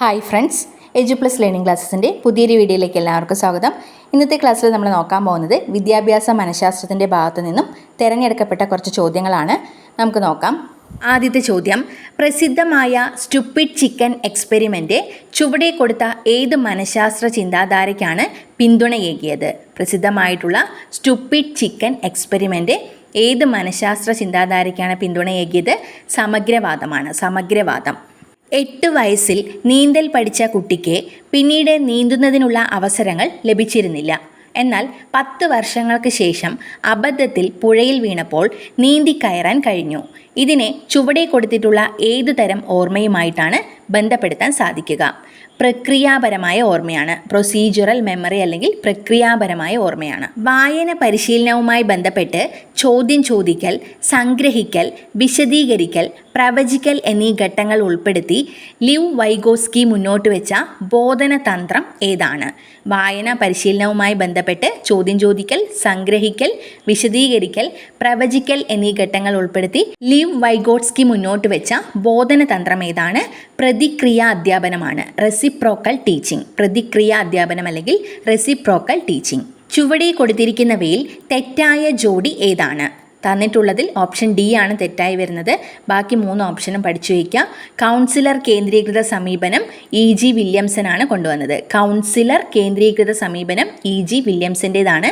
Hi friends Edu plus learning ക്ലാസ്സസിന്റെ പുതിയൊരു വീഡിയോയിലേക്ക് എല്ലാവർക്കും സ്വാഗതം. ഇന്നത്തെ ക്ലാസ്സിൽ നമ്മൾ നോക്കാൻ പോകുന്നത് വിദ്യാഭ്യാസ മനഃശാസ്ത്രത്തിന്റെ ഭാഗത്തു നിന്നും തിരഞ്ഞെടുക്കപ്പെട്ട കുറച്ച് ചോദ്യങ്ങളാണ്. നമുക്ക് നോക്കാം. ആദ്യത്തെ ചോദ്യം പ്രസിദ്ധമായ സ്റ്റുപ്പിഡ് ചിക്കൻ എക്സ്പെരിമെന്റ് ചുവടെ കൊടുത്ത ഏത് മനഃശാസ്ത്ര ചിന്താധാരയ്ക്കാണ് പിന്തുണയേകിയത് പ്രസിദ്ധമായിട്ടുള്ള സ്റ്റുപ്പിഡ് ചിക്കൻ എക്സ്പെരിമെന്റ് ഏത് മനഃശാസ്ത്ര ചിന്താധാരയ്ക്കാണ് പിന്തുണയേകിയത് സമഗ്രവാദമാണ് സമഗ്രവാദം. എട്ട് വയസ്സിൽ നീന്തൽ പഠിച്ച കുട്ടിക്ക് പിന്നീട് നീന്തുന്നതിനുള്ള അവസരങ്ങൾ ലഭിച്ചിരുന്നില്ല. എന്നാൽ പത്ത് വർഷങ്ങൾക്ക് ശേഷം അബദ്ധത്തിൽ പുഴയിൽ വീണപ്പോൾ നീന്തി കയറാൻ കഴിഞ്ഞു. ഇതിനെ ചുവടെ കൊടുത്തിട്ടുള്ള ഏതു തരം ഓർമ്മയുമായിട്ടാണ് ബന്ധപ്പെടുത്താൻ സാധിക്കുക? പ്രക്രിയാപരമായ ഓർമ്മയാണ്. പ്രൊസീജറൽ മെമ്മറി അല്ലെങ്കിൽ പ്രക്രിയാപരമായ ഓർമ്മയാണ്. വായന പരിശീലനവുമായി ബന്ധപ്പെട്ട് ചോദ്യം ചോദിക്കൽ സംഗ്രഹിക്കൽ വിശദീകരിക്കൽ പ്രവചിക്കൽ എന്നീ ഘട്ടങ്ങൾ ഉൾപ്പെടുത്തി ലിവ് വൈഗോസ്കി മുന്നോട്ട് വെച്ച ബോധന തന്ത്രം ഏതാണ്? വായന പരിശീലനവുമായി ബന്ധപ്പെട്ട് ചോദ്യം ചോദിക്കൽ സംഗ്രഹിക്കൽ വിശദീകരിക്കൽ പ്രവചിക്കൽ എന്നീ ഘട്ടങ്ങൾ ഉൾപ്പെടുത്തി ലിവ് വൈഗോട്സ്കി മുന്നോട്ട് വെച്ച ബോധന തന്ത്രം ഏതാണ്? പ്രതിക്രിയ അധ്യാപനമാണ്. റെസിപ്രോക്കൽ ടീച്ചിങ് പ്രതിക്രിയ അധ്യാപനം അല്ലെങ്കിൽ റെസിപ്രോക്കൽ ടീച്ചിങ് ചുവടെ കൊടുത്തിരിക്കുന്നവയിൽ തെറ്റായ ജോഡി ഏതാണ്? തന്നിട്ടുള്ളതിൽ ഓപ്ഷൻ ഡി ആണ് തെറ്റായി വരുന്നത്. ബാക്കി മൂന്ന് ഓപ്ഷനും പഠിച്ചു വയ്ക്കുക കൗൺസിലർ കേന്ദ്രീകൃത സമീപനം ഇ ജി വില്യംസൺ ആണ് കൊണ്ടുവന്നത്. കൗൺസിലർ കേന്ദ്രീകൃത സമീപനം ഇ ജി വില്യംസന്റേതാണ്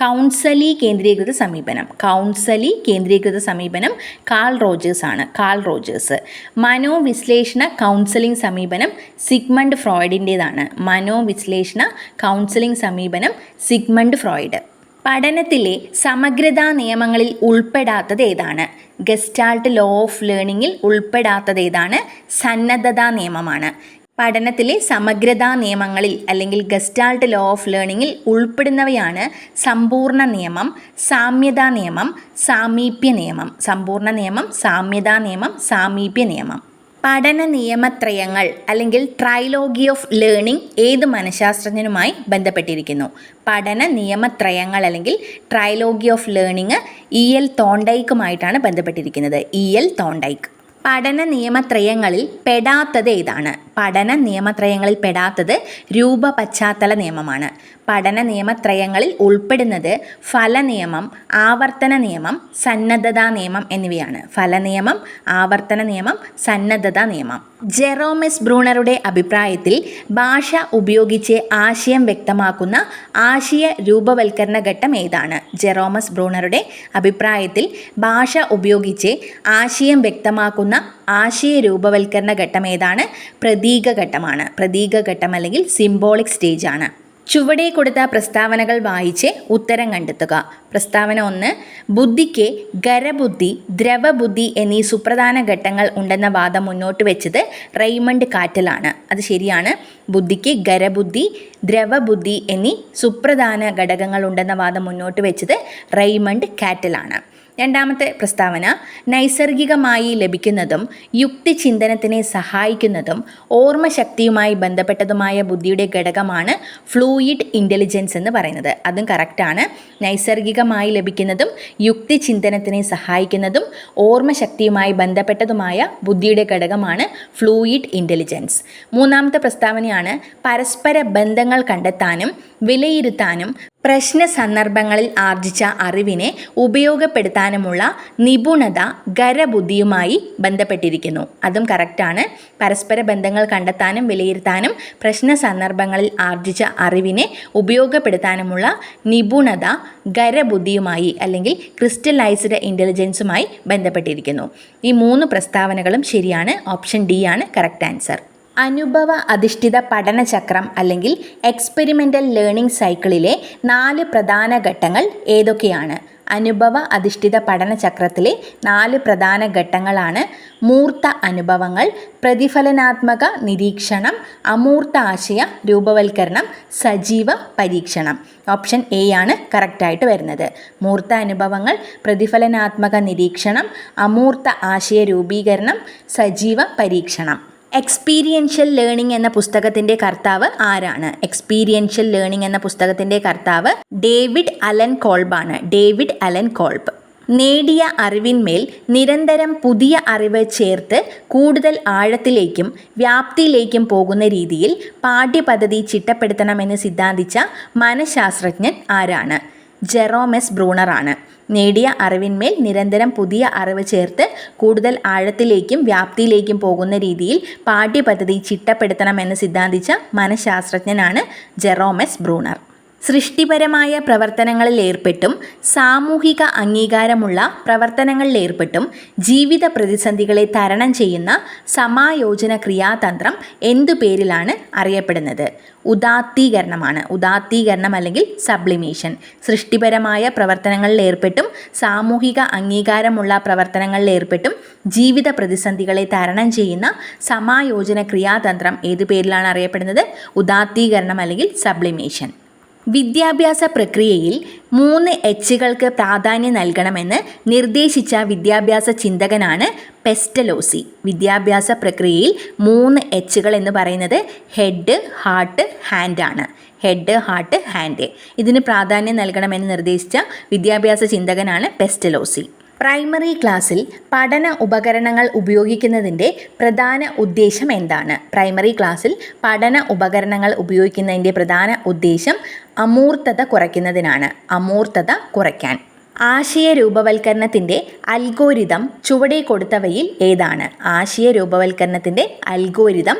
കൗൺസലി കേന്ദ്രീകൃത സമീപനം. കൗൺസലി കേന്ദ്രീകൃത സമീപനം കാൾ റോജേഴ്സ് ആണ്. Carl Rogers. മനോവിശ്ലേഷണ കൗൺസലിംഗ് സമീപനം സിഗ്മണ്ട് ഫ്രോയിഡിന്റേതാണ് മനോവിശ്ലേഷണ കൗൺസലിംഗ് സമീപനം സിഗ്മണ്ട് ഫ്രോയിഡ്. പഠനത്തിലെ സമഗ്രതാ നിയമങ്ങളിൽ ഉൾപ്പെടാത്തത് ഏതാണ്? ഗസ്റ്റാൾട്ട് ലോ ഓഫ് ലേണിങ്ങിൽ ഉൾപ്പെടാത്തത് ഏതാണ്? സന്നദ്ധതാ നിയമമാണ്. പഠനത്തിലെ സമഗ്രതാ നിയമങ്ങളിൽ അല്ലെങ്കിൽ ഗസ്റ്റാൾട്ട് ലോ ഓഫ് ലേണിംഗിൽ ഉൾപ്പെടുന്നവയാണ് സമ്പൂർണ നിയമം സാമ്യതാ നിയമം സാമീപ്യ നിയമം. സമ്പൂർണ നിയമം സാമ്യതാ നിയമം സാമീപ്യ നിയമം. പഠന നിയമത്രയങ്ങൾ അല്ലെങ്കിൽ ട്രൈലോഗി ഓഫ് ലേണിംഗ് ഏത് മനഃശാസ്ത്രജ്ഞനുമായി ബന്ധപ്പെട്ടിരിക്കുന്നു? പഠന നിയമത്രയങ്ങൾ അല്ലെങ്കിൽ trilogy of learning E L തോണ്ടൈക്കുമായിട്ടാണ് ബന്ധപ്പെട്ടിരിക്കുന്നത്. E L Thorndike. പഠന നിയമത്രയങ്ങളിൽ പെടാത്തത് ഏതാണ്? പഠന നിയമത്രയങ്ങളിൽ പെടാത്തത് രൂപ പശ്ചാത്തല നിയമമാണ്. പഠന നിയമത്രയങ്ങളിൽ ഉൾപ്പെടുന്നത് ഫലനിയമം ആവർത്തന നിയമം സന്നദ്ധതാ നിയമം എന്നിവയാണ്. ഫലനിയമം ആവർത്തന നിയമം സന്നദ്ധതാ നിയമം. ജെറോമിസ് ബ്രൂണറുടെ അഭിപ്രായത്തിൽ ഭാഷ ഉപയോഗിച്ച് ആശയം വ്യക്തമാക്കുന്ന ആശയ രൂപവൽക്കരണ ഘട്ടം ഏതാണ്? ജെറോമസ് ബ്രൂണറുടെ അഭിപ്രായത്തിൽ ഭാഷ ഉപയോഗിച്ച് ആശയം വ്യക്തമാക്കുന്ന ആശയ രൂപവൽക്കരണ ഘട്ടം ഏതാണ്? പ്രതീക ഘട്ടമാണ്. പ്രതീക ഘട്ടം അല്ലെങ്കിൽ സിംബോളിക് സ്റ്റേജ് ആണ്. ചുവടെ കൊടുത്ത പ്രസ്താവനകൾ വായിച്ച് ഉത്തരം കണ്ടെത്തുക. പ്രസ്താവന ഒന്ന് ബുദ്ധിക്ക് ഖരബുദ്ധി ദ്രവബുദ്ധി എന്നീ സുപ്രധാന ഘട്ടങ്ങൾ ഉണ്ടെന്ന വാദം മുന്നോട്ട് വെച്ചത് റെയ്മണ്ട് കാറ്റലാണ്. അത് ശരിയാണ്. ബുദ്ധിക്ക് ഖരബുദ്ധി ദ്രവബുദ്ധി എന്നീ സുപ്രധാന ഘടകങ്ങൾ ഉണ്ടെന്ന വാദം മുന്നോട്ട് വെച്ചത് റെയ്മണ്ട് കാറ്റലാണ്. രണ്ടാമത്തെ പ്രസ്താവന നൈസർഗികമായി ലഭിക്കുന്നതും യുക്തിചിന്തനത്തിനെ സഹായിക്കുന്നതും ഓർമ്മശക്തിയുമായി ബന്ധപ്പെട്ടതുമായ ബുദ്ധിയുടെ ഘടകമാണ് ഫ്ലൂയിഡ് ഇന്റലിജൻസ് എന്ന് പറയുന്നത്. അതും കറക്റ്റാണ് നൈസർഗികമായി ലഭിക്കുന്നതും യുക്തിചിന്തനത്തിനെ സഹായിക്കുന്നതും ഓർമ്മശക്തിയുമായി ബന്ധപ്പെട്ടതുമായ ബുദ്ധിയുടെ ഘടകമാണ് ഫ്ലൂയിഡ് ഇന്റലിജൻസ് മൂന്നാമത്തെ പ്രസ്താവനയാണ് പരസ്പര ബന്ധങ്ങൾ കണ്ടെത്താനും വിലയിരുത്താനും പ്രശ്ന സന്ദർഭങ്ങളിൽ ആർജിച്ച അറിവിനെ ഉപയോഗപ്പെടുത്താനുമുള്ള നിപുണത ഗരബുദ്ധിയുമായി ബന്ധപ്പെട്ടിരിക്കുന്നു. അതും കറക്റ്റാണ്. പരസ്പര ബന്ധങ്ങൾ കണ്ടെത്താനും വിലയിരുത്താനും പ്രശ്ന സന്ദർഭങ്ങളിൽ ആർജിച്ച അറിവിനെ ഉപയോഗപ്പെടുത്താനുമുള്ള നിപുണത ഗരബുദ്ധിയുമായി അല്ലെങ്കിൽ ക്രിസ്റ്റലൈസ്ഡ് ഇന്റലിജൻസുമായി ബന്ധപ്പെട്ടിരിക്കുന്നു. ഈ മൂന്ന് പ്രസ്താവനകളും ശരിയാണ്. ഓപ്ഷൻ ഡി ആണ്. Correct answer. അനുഭവ അധിഷ്ഠിത പഠനചക്രം അല്ലെങ്കിൽ എക്സ്പെരിമെന്റൽ ലേണിംഗ് സൈക്കിളിലെ നാല് പ്രധാന ഘട്ടങ്ങൾ ഏതൊക്കെയാണ്? അനുഭവ അധിഷ്ഠിത പഠനചക്രത്തിലെ നാല് പ്രധാന ഘട്ടങ്ങളാണ് മൂർത്ത അനുഭവങ്ങൾ പ്രതിഫലനാത്മക നിരീക്ഷണം അമൂർത്ത ആശയ രൂപവൽക്കരണം സജീവ പരീക്ഷണം. ഓപ്ഷൻ എ ആണ് കറക്റ്റായിട്ട് വരുന്നത്. മൂർത്ത അനുഭവങ്ങൾ പ്രതിഫലനാത്മക നിരീക്ഷണം അമൂർത്ത ആശയ രൂപീകരണം സജീവ പരീക്ഷണം. എക്സ്പീരിയൻഷ്യൽ ലേണിംഗ് എന്ന പുസ്തകത്തിന്റെ കർത്താവ് ആരാണ്? എക്സ്പീരിയൻഷ്യൽ ലേണിംഗ് എന്ന പുസ്തകത്തിന്റെ കർത്താവ് David Allen കോൾബാണ്. David Allen Kolb. നേടിയ അറിവിന്മേൽ നിരന്തരം പുതിയ അറിവ് ചേർത്ത് കൂടുതൽ ആഴത്തിലേക്കും വ്യാപ്തിയിലേക്കും പോകുന്ന രീതിയിൽ പാഠ്യപദ്ധതി ചിട്ടപ്പെടുത്തണമെന്ന് സിദ്ധാന്തിച്ച മനഃശാസ്ത്രജ്ഞൻ ആരാണ്? ജെറോമെസ് ബ്രൂണറാണ്. നേടിയ അറിവിന്മേൽ നിരന്തരം പുതിയ അറിവ് ചേർത്ത് കൂടുതൽ ആഴത്തിലേക്കും വ്യാപ്തിയിലേക്കും പോകുന്ന രീതിയിൽ പാഠ്യപദ്ധതി ചിട്ടപ്പെടുത്തണമെന്ന് സിദ്ധാന്തിച്ച മനഃശാസ്ത്രജ്ഞനാണ് ജെറോമെസ് ബ്രൂണർ. സൃഷ്ടിപരമായ പ്രവർത്തനങ്ങളിലേർപ്പെട്ടും സാമൂഹിക അംഗീകാരമുള്ള പ്രവർത്തനങ്ങളിലേർപ്പെട്ടും ജീവിത പ്രതിസന്ധികളെ തരണം ചെയ്യുന്ന സമായോജന ക്രിയാതന്ത്രം എന്തു പേരിലാണ് അറിയപ്പെടുന്നത്? ഉദാത്തീകരണമാണ്. ഉദാത്തീകരണം അല്ലെങ്കിൽ സബ്ലിമേഷൻ. സൃഷ്ടിപരമായ പ്രവർത്തനങ്ങളിലേർപ്പെട്ടും സാമൂഹിക അംഗീകാരമുള്ള പ്രവർത്തനങ്ങളിലേർപ്പെട്ടും ജീവിത പ്രതിസന്ധികളെ തരണം ചെയ്യുന്ന സമായോജന ക്രിയാതന്ത്രം ഏതു പേരിലാണ് അറിയപ്പെടുന്നത്? ഉദാത്തീകരണം അല്ലെങ്കിൽ സബ്ലിമേഷൻ. വിദ്യാഭ്യാസ പ്രക്രിയയിൽ മൂന്ന് എച്ചുകൾക്ക് പ്രാധാന്യം നൽകണമെന്ന് നിർദ്ദേശിച്ച വിദ്യാഭ്യാസ ചിന്തകനാണ് പെസ്റ്റലോസി. വിദ്യാഭ്യാസ പ്രക്രിയയിൽ മൂന്ന് എച്ചുകൾ എന്ന് പറയുന്നത് ഹെഡ് ഹാർട്ട് ഹാൻഡ് ആണ്. Head heart hand. ഇതിന് പ്രാധാന്യം നൽകണമെന്ന് നിർദ്ദേശിച്ച വിദ്യാഭ്യാസ ചിന്തകനാണ് പെസ്റ്റലോസി. പ്രൈമറി ക്ലാസ്സിൽ പഠന ഉപകരണങ്ങൾ ഉപയോഗിക്കുന്നതിന്റെ പ്രധാന ഉദ്ദേശം എന്താണ്? പ്രൈമറി ക്ലാസ്സിൽ പഠന ഉപകരണങ്ങൾ ഉപയോഗിക്കുന്നതിന്റെ പ്രധാന ഉദ്ദേശം അമൂർത്തത കുറയ്ക്കുന്നതിനാണ്. അമൂർത്തത കുറയ്ക്കാൻ. ആശയ രൂപവൽക്കരണത്തിന്റെ അൽഗോരിതം ചുവടെ കൊടുത്തവയിൽ ഏതാണ്? ആശയ രൂപവൽക്കരണത്തിന്റെ അൽഗോരിതം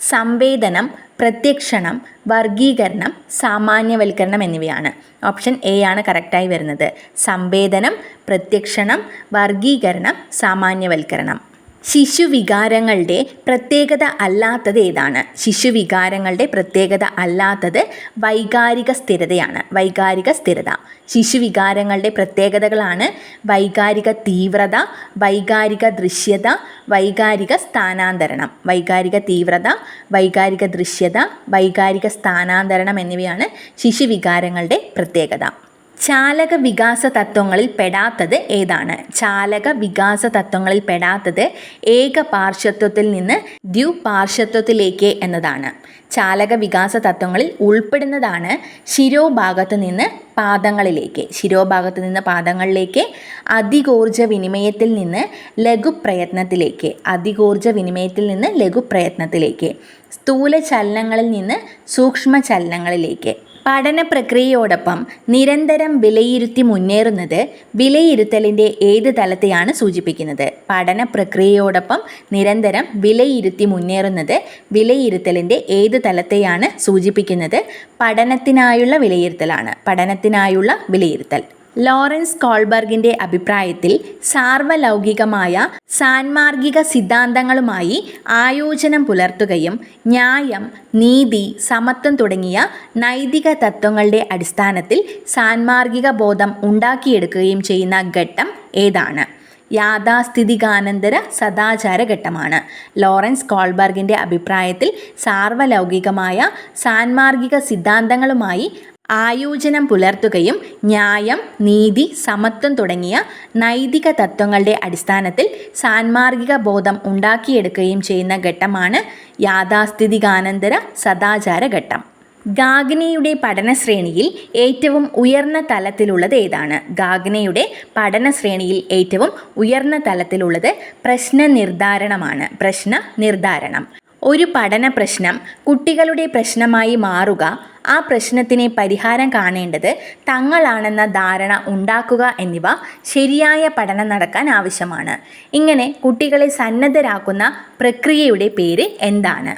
സംവേദനം പ്രത്യക്ഷണം വർഗീകരണം സാമാന്യവൽക്കരണം എന്നിവയാണ്. ഓപ്ഷൻ എ ആണ് കറക്റ്റായി വരുന്നത്. സംവേദനം പ്രത്യക്ഷണം വർഗീകരണം സാമാന്യവൽക്കരണം. ശിശുവികാരങ്ങളുടെ പ്രത്യേകത അല്ലാത്തത് ഏതാണ്? ശിശുവികാരങ്ങളുടെ പ്രത്യേകത അല്ലാത്തത് വൈകാരിക സ്ഥിരതയാണ്. വൈകാരിക സ്ഥിരത. ശിശുവികാരങ്ങളുടെ പ്രത്യേകതകളാണ് വൈകാരിക തീവ്രത വൈകാരിക ദൃശ്യത വൈകാരിക സ്ഥാനാന്തരണം. വൈകാരിക തീവ്രത വൈകാരിക ദൃശ്യത വൈകാരിക സ്ഥാനാന്തരണം എന്നിവയാണ് ശിശുവികാരങ്ങളുടെ പ്രത്യേകത. ചാലക വികാസ തത്വങ്ങളിൽ പെടാത്തത് ഏതാണ്? ചാലക വികാസ തത്വങ്ങളിൽ പെടാത്തത് ഏക പാർശ്വത്വത്തിൽ നിന്ന് ദ്വിപാർശ്വത്വത്തിലേക്ക് എന്നതാണ്. ചാലക വികാസ തത്വങ്ങളിൽ ഉൾപ്പെടുന്നതാണ് ശിരോഭാഗത്ത് നിന്ന് പാദങ്ങളിലേക്ക്. ശിരോഭാഗത്ത് നിന്ന് പാദങ്ങളിലേക്ക് അധികോർജ വിനിമയത്തിൽ നിന്ന് ലഘുപ്രയത്നത്തിലേക്ക്. അധികോർജ വിനിമയത്തിൽ നിന്ന് ലഘുപ്രയത്നത്തിലേക്ക്. സ്ഥൂല ചലനങ്ങളിൽ നിന്ന് സൂക്ഷ്മ ചലനങ്ങളിലേക്ക് പഠന പ്രക്രിയയോടൊപ്പം നിരന്തരം വിലയിരുത്തി മുന്നേറുന്നത് വിലയിരുത്തലിന്റെ ഏത് തലത്തെയാണ് സൂചിപ്പിക്കുന്നത്? പഠന പ്രക്രിയയോടൊപ്പം നിരന്തരം വിലയിരുത്തി മുന്നേറുന്നത് വിലയിരുത്തലിന്റെ ഏത് തലത്തെയാണ് സൂചിപ്പിക്കുന്നത്? പഠനത്തിനായുള്ള വിലയിരുത്തലാണ്. പഠനത്തിനായുള്ള വിലയിരുത്തൽ. ലോറൻസ് കോൾബർഗിന്റെ അഭിപ്രായത്തിൽ സാർവലൗകികമായ സാൻമാർഗിക സിദ്ധാന്തങ്ങളുമായി ആയോജനം പുലർത്തുകയും ന്യായം നീതി സമത്വം തുടങ്ങിയ നൈതിക തത്വങ്ങളുടെ അടിസ്ഥാനത്തിൽ സാൻമാർഗിക ബോധം ഉണ്ടാക്കിയെടുക്കുകയും ചെയ്യുന്ന ഘട്ടം ഏതാണ്? യാഥാസ്ഥിതികാനന്തര സദാചാര ഘട്ടമാണ്. ലോറൻസ് കോൾബർഗിന്റെ അഭിപ്രായത്തിൽ സാർവലൗകികമായ സാൻമാർഗിക സിദ്ധാന്തങ്ങളുമായി ആയോജനം പുലർത്തുകയും ന്യായം നീതി സമത്വം തുടങ്ങിയ നൈതിക തത്വങ്ങളുടെ അടിസ്ഥാനത്തിൽ സാൻമാർഗിക ബോധം ഉണ്ടാക്കിയെടുക്കുകയും ചെയ്യുന്ന ഘട്ടമാണ് യാഥാസ്ഥിതികാനന്തര സദാചാര ഘട്ടം. ഗാഗ്നയുടെ പഠനശ്രേണിയിൽ ഏറ്റവും ഉയർന്ന തലത്തിലുള്ളത് ഏതാണ്? ഗാഗ്നയുടെ പഠനശ്രേണിയിൽ ഏറ്റവും ഉയർന്ന തലത്തിലുള്ളത് പ്രശ്ന നിർദ്ധാരണമാണ് പ്രശ്ന നിർദ്ധാരണം ഒരു പഠന പ്രശ്നം കുട്ടികളുടെ പ്രശ്നമായി മാറുക. ആ പ്രശ്നത്തിന് പരിഹാരം കാണേണ്ടത് തങ്ങളാണെന്ന ധാരണ ഉണ്ടാക്കുക എന്നിവ ശരിയായ പഠനം നടക്കാൻ ആവശ്യമാണ്. ഇങ്ങനെ കുട്ടികളെ സന്നദ്ധരാക്കുന്ന പ്രക്രിയയുടെ പേര് എന്താണ്?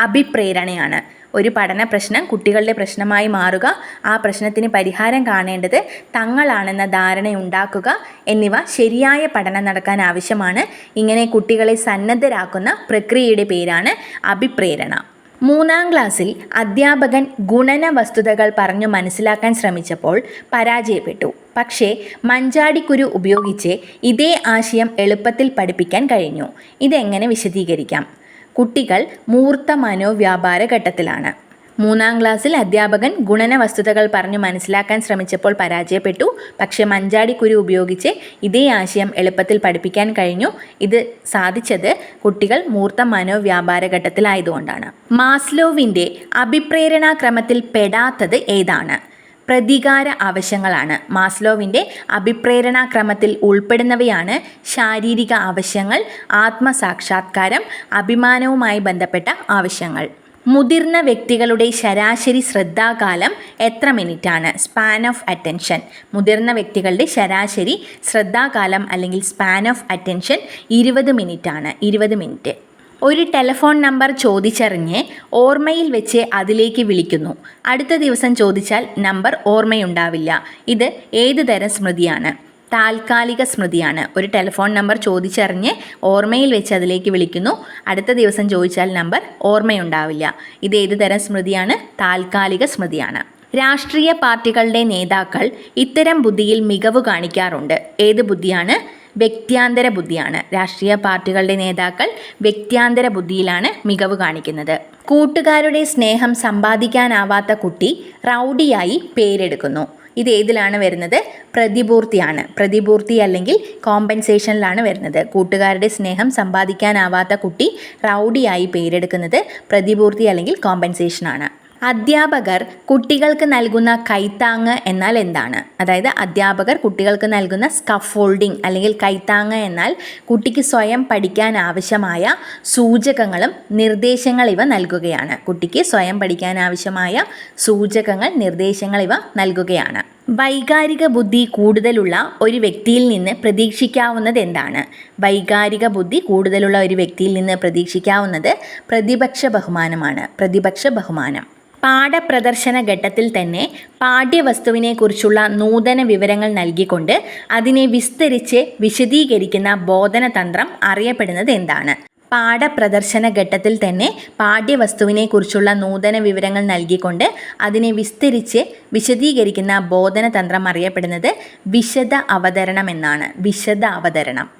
അഭിപ്രേരണയാണ്. ഒരു പഠന പ്രശ്നം കുട്ടികളുടെ പ്രശ്നമായി മാറുക ആ പ്രശ്നത്തിന് പരിഹാരം കാണേണ്ടത് തങ്ങളാണെന്ന ധാരണ ഉണ്ടാക്കുക എന്നിവ ശരിയായ പഠനം നടക്കാൻ ആവശ്യമാണ്. ഇങ്ങനെ കുട്ടികളെ സന്നദ്ധരാക്കുന്ന പ്രക്രിയയുടെ പേരാണ് അഭിപ്രേരണ. മൂന്നാം ക്ലാസ്സിൽ അധ്യാപകൻ ഗുണന വസ്തുതകൾ പറഞ്ഞു മനസ്സിലാക്കാൻ ശ്രമിച്ചപ്പോൾ പരാജയപ്പെട്ടു. പക്ഷേ മഞ്ചാടിക്കുരു ഉപയോഗിച്ച് ഇതേ ആശയം എളുപ്പത്തിൽ പഠിപ്പിക്കാൻ കഴിഞ്ഞു. ഇതെങ്ങനെ വിശദീകരിക്കാം? കുട്ടികൾ മൂർത്ത മനോവ്യാപാര ഘട്ടത്തിലാണ്. മൂന്നാം ക്ലാസ്സിൽ അധ്യാപകൻ ഗുണന വസ്തുതകൾ പറഞ്ഞു മനസ്സിലാക്കാൻ ശ്രമിച്ചപ്പോൾ പരാജയപ്പെട്ടു. പക്ഷേ മഞ്ചാടിക്കുരു ഉപയോഗിച്ച് ഇതേ ആശയം എളുപ്പത്തിൽ പഠിപ്പിക്കാൻ കഴിഞ്ഞു. ഇത് സാധിച്ചത് കുട്ടികൾ മൂർത്ത മനോവ്യാപാര ഘട്ടത്തിലായതുകൊണ്ടാണ്. മാസ്ലോവിന്റെ അഭിപ്രേരണാക്രമത്തിൽ പെടാത്തത് ഏതാണ്? പ്രതികാര ആവശ്യങ്ങളാണ്. മാസ്ലോവിന്റെ അഭിപ്രേരണാക്രമത്തിൽ ഉൾപ്പെടുന്നവയാണ് ശാരീരിക ആവശ്യങ്ങൾ ആത്മസാക്ഷാത്കാരം അഭിമാനവുമായി ബന്ധപ്പെട്ട ആവശ്യങ്ങൾ. മുതിർന്ന വ്യക്തികളുടെ ശരാശരി ശ്രദ്ധാകാലം എത്ര മിനിറ്റാണ്? Span of attention. മുതിർന്ന വ്യക്തികളുടെ ശരാശരി ശ്രദ്ധാകാലം അല്ലെങ്കിൽ സ്പാൻ ഓഫ് അറ്റൻഷൻ ഇരുപത് മിനിറ്റാണ്. ഇരുപത് മിനിറ്റ്. ഒരു ടെലഫോൺ നമ്പർ ചോദിച്ചറിഞ്ഞ് ഓർമ്മയിൽ വെച്ച് അതിലേക്ക് വിളിക്കുന്നു. അടുത്ത ദിവസം ചോദിച്ചാൽ നമ്പർ ഓർമ്മയുണ്ടാവില്ല. ഇത് ഏത് തരം സ്മൃതിയാണ്? താൽക്കാലിക സ്മൃതിയാണ്. ഒരു ടെലിഫോൺ നമ്പർ ചോദിച്ചറിഞ്ഞ് ഓർമ്മയിൽ വെച്ച് അതിലേക്ക് വിളിക്കുന്നു. അടുത്ത ദിവസം ചോദിച്ചാൽ നമ്പർ ഓർമ്മയുണ്ടാവില്ല. ഇത് ഏത് തരം സ്മൃതിയാണ്? താൽക്കാലിക സ്മൃതിയാണ്. രാഷ്ട്രീയ പാർട്ടികളുടെ നേതാക്കൾ ഇത്തരം ബുദ്ധിയിൽ മികവ് കാണിക്കാറുണ്ട്. ഏത് ബുദ്ധിയാണ്? വ്യക്ത്യാന്തര ബുദ്ധിയാണ്. രാഷ്ട്രീയ പാർട്ടികളുടെ നേതാക്കൾ വ്യക്തിയാന്തര ബുദ്ധിയിലാണ് മികവ് കാണിക്കുന്നത്. കൂട്ടുകാരുടെ സ്നേഹം സമ്പാദിക്കാനാവാത്ത കുട്ടി റൗഡിയായി പേരെടുക്കുന്നു. ഇത് ഏതിലാണ് വരുന്നത്? പ്രതിപൂർത്തിയാണ്. പ്രതിപൂർത്തി അല്ലെങ്കിൽ കോമ്പൻസേഷനിലാണ് വരുന്നത്. കൂട്ടുകാരുടെ സ്നേഹം സമ്പാദിക്കാനാവാത്ത കുട്ടി റൗഡിയായി പേരെടുക്കുന്നത് പ്രതിപൂർത്തി അല്ലെങ്കിൽ കോമ്പൻസേഷനാണ്. അധ്യാപകർ കുട്ടികൾക്ക് നൽകുന്ന കൈത്താങ്ങ് എന്നാൽ എന്താണ്? അതായത് അധ്യാപകർ കുട്ടികൾക്ക് നൽകുന്ന സ്കഫോൾഡിംഗ് അല്ലെങ്കിൽ കൈത്താങ്ങ് എന്നാൽ കുട്ടിക്ക് സ്വയം പഠിക്കാൻ ആവശ്യമായ സൂചകങ്ങളും നിർദ്ദേശങ്ങൾ ഇവ നൽകുകയാണ്. കുട്ടിക്ക് സ്വയം പഠിക്കാൻ ആവശ്യമായ സൂചകങ്ങൾ നിർദ്ദേശങ്ങൾ ഇവ നൽകുകയാണ്. വൈകാരിക ബുദ്ധി കൂടുതലുള്ള ഒരു വ്യക്തിയിൽ നിന്ന് പ്രതീക്ഷിക്കാവുന്നത് എന്താണ്? വൈകാരിക ബുദ്ധി കൂടുതലുള്ള ഒരു വ്യക്തിയിൽ നിന്ന് പ്രതീക്ഷിക്കാവുന്നത് പ്രതിപക്ഷ ബഹുമാനമാണ്. പ്രതിപക്ഷ ബഹുമാനം. പാഠപ്രദർശന ഘട്ടത്തിൽ തന്നെ പാഠ്യവസ്തുവിനെക്കുറിച്ചുള്ള നൂതന വിവരങ്ങൾ നൽകിക്കൊണ്ട് അതിനെ വിസ്തരിച്ച് വിശദീകരിക്കുന്ന ബോധനതന്ത്രം അറിയപ്പെടുന്നത് എന്താണ്. പാഠപ്രദർശന ഘട്ടത്തിൽ തന്നെ പാഠ്യവസ്തുവിനെക്കുറിച്ചുള്ള നൂതന വിവരങ്ങൾ നൽകിക്കൊണ്ട് അതിനെ വിസ്തരിച്ച് വിശദീകരിക്കുന്ന ബോധനതന്ത്രം അറിയപ്പെടുന്നത് വിശദ അവതരണം എന്നാണ്. വിശദ അവതരണം.